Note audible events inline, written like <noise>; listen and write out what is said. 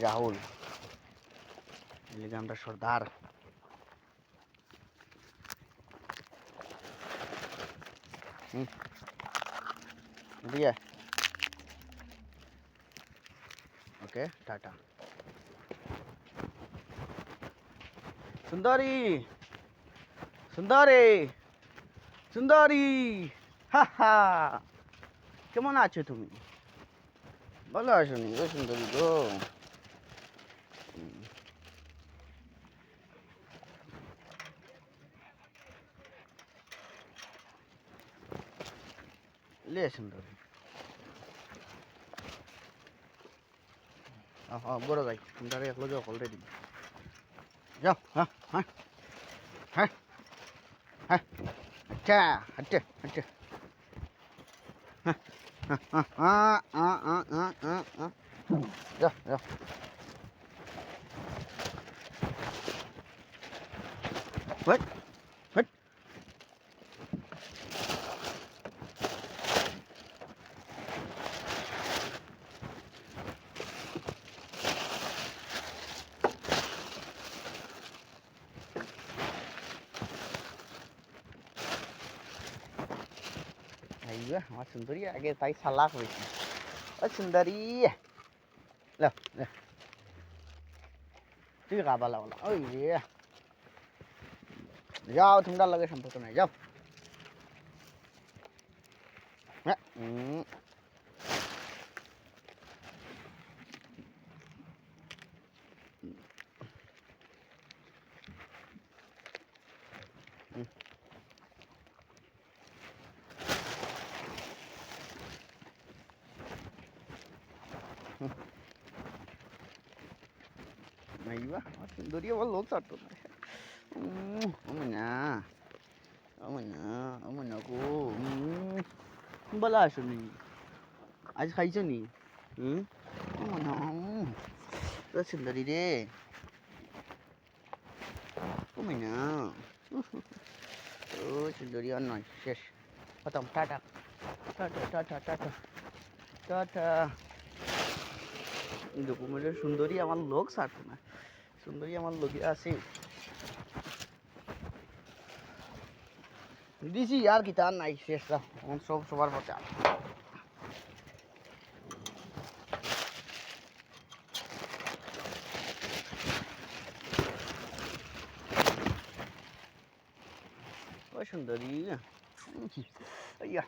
Rahul milligram okay Tata सुंदरी सुंदरी सुंदरी হা হা। কেমন আছো তুমি? ভালো আছো নি ও সুন্দরী গো। লে সুন্দরী। আহ বড় যাই সুন্দরী একলো যাও অলরেডি যাও হ্যাঁ হ্যাঁ হ্যাঁ হ্যাঁ। আচ্ছা আচ্ছা আচ্ছা। <laughs> 啊啊啊啊啊啊啊啊呀呀喂 ಅಯ್ಯೋ ಅವ ಸುಂದರಿ ಹಾಗೆ ತಾಯಿ ಸಲ್ಲಾಕ್ ಹೋಯ್ತು ಅ ಸುಂದರಿ ಲ তুই গাবা লাগলা ওই রে যাও তোমরা লাগে সম্পর্ক নাই যাও হ্যাঁ Mm-hmm. Naiva, sundoria bolong satu. Hmm, kamu na, kamu na, kamu na aku. Hmm, bala sini. আজ খাইছো নি হুম আমার নাম তো সুন্দরী রে কমে না ও সুন্দরী আর নয় শেষ খতম tata tata tata tata tata ডকুমেন্টের সুন্দরী আমার লোক ছাড়তো না। সুন্দরী আমার লোকে আছে দিছি, আর কি, তার নাই, শেষ রাখ এখন সব সবার পথে সুন্দরী। আইয়া।